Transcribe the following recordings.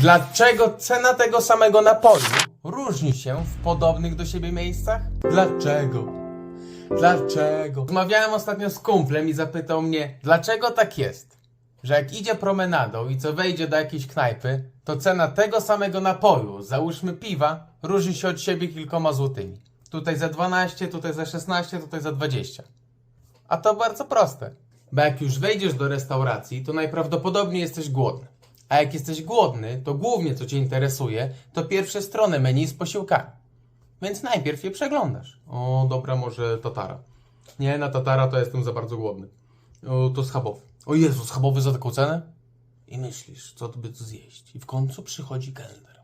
Dlaczego cena tego samego napoju różni się w podobnych do siebie miejscach? Dlaczego? Dlaczego? Rozmawiałem ostatnio z kumplem i zapytał mnie, dlaczego tak jest, że jak idzie promenadą i co wejdzie do jakiejś knajpy, to cena tego samego napoju, załóżmy piwa, różni się od siebie kilkoma złotymi. Tutaj za 12, tutaj za 16, tutaj za 20. A to bardzo proste. Bo jak już wejdziesz do restauracji, to najprawdopodobniej jesteś głodny. A jak jesteś głodny, to głównie co Cię interesuje, to pierwsze strony menu z posiłkami. Więc najpierw je przeglądasz. O, dobra, może tatara. Nie, na tatara to jestem za bardzo głodny. O, to schabowy. O Jezu, schabowy za taką cenę? I myślisz, co by tu zjeść. I w końcu przychodzi kelner.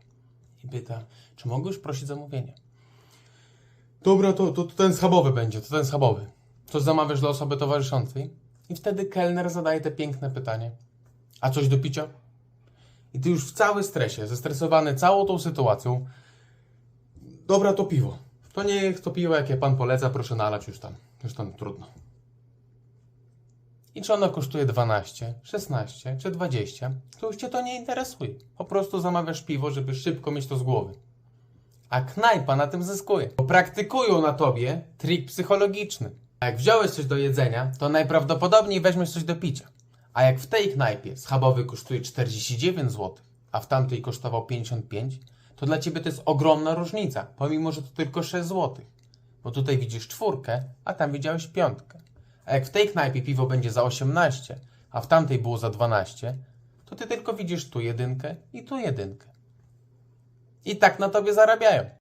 I pyta, czy mogę już prosić zamówienie? Dobra, to, to, to ten schabowy będzie, to ten schabowy. To zamawiasz dla osoby towarzyszącej? I wtedy kelner zadaje te piękne pytanie. A coś do picia? I ty już w cały stresie, zestresowany całą tą sytuacją. Dobra, to piwo. To niech to piwo, jakie pan poleca, proszę nalać już tam. Już tam trudno. I czy ono kosztuje 12, 16 czy 20, to już cię to nie interesuje. Po prostu zamawiasz piwo, żeby szybko mieć to z głowy. A knajpa na tym zyskuje. Bo praktykują na tobie trik psychologiczny. A jak wziąłeś coś do jedzenia, to najprawdopodobniej weźmiesz coś do picia. A jak w tej knajpie schabowy kosztuje 49 zł, a w tamtej kosztował 55, to dla ciebie to jest ogromna różnica, pomimo że to tylko 6 zł. Bo tutaj widzisz czwórkę, a tam widziałeś piątkę. A jak w tej knajpie piwo będzie za 18, a w tamtej było za 12, to ty tylko widzisz tu jedynkę i tu jedynkę. I tak na tobie zarabiają.